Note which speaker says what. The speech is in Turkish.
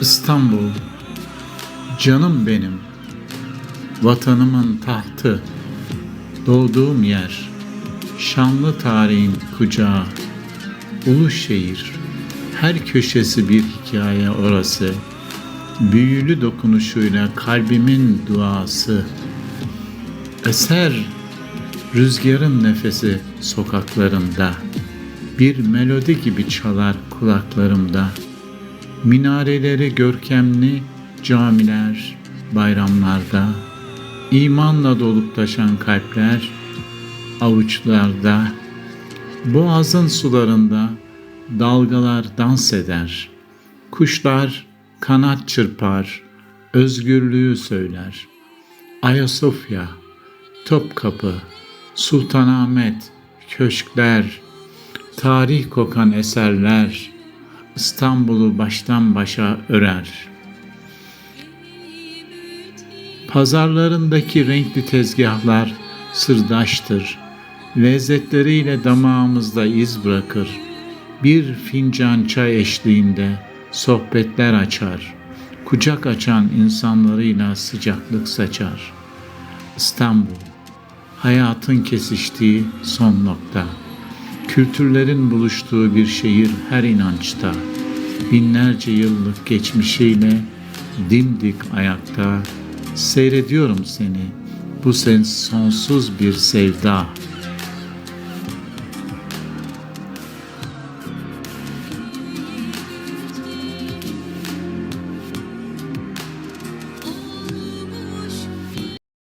Speaker 1: İstanbul, canım benim, vatanımın tahtı, doğduğum yer, şanlı tarihin kucağı, ulu şehir, her köşesi bir hikaye orası, büyülü dokunuşuyla kalbimin duası, eser rüzgarın nefesi sokaklarımda, bir melodi gibi çalar kulaklarımda.'' Minareleri görkemli camiler bayramlarda, imanla dolup taşan kalpler avuçlarda, boğazın sularında dalgalar dans eder. Kuşlar kanat çırpar, özgürlüğü söyler. Ayasofya, Topkapı, Sultanahmet, köşkler, tarih kokan eserler, İstanbul'u baştan başa örer. Pazarlarındaki renkli tezgahlar sırdaştır. Lezzetleriyle damağımızda iz bırakır. Bir fincan çay eşliğinde sohbetler açar. Kucak açan insanlarıyla sıcaklık saçar. İstanbul, hayatın kesiştiği son nokta. Kültürlerin buluştuğu bir şehir her inançta. Binlerce yıllık geçmişiyle dimdik ayakta seyrediyorum seni. Bu sen sonsuz bir sevda.''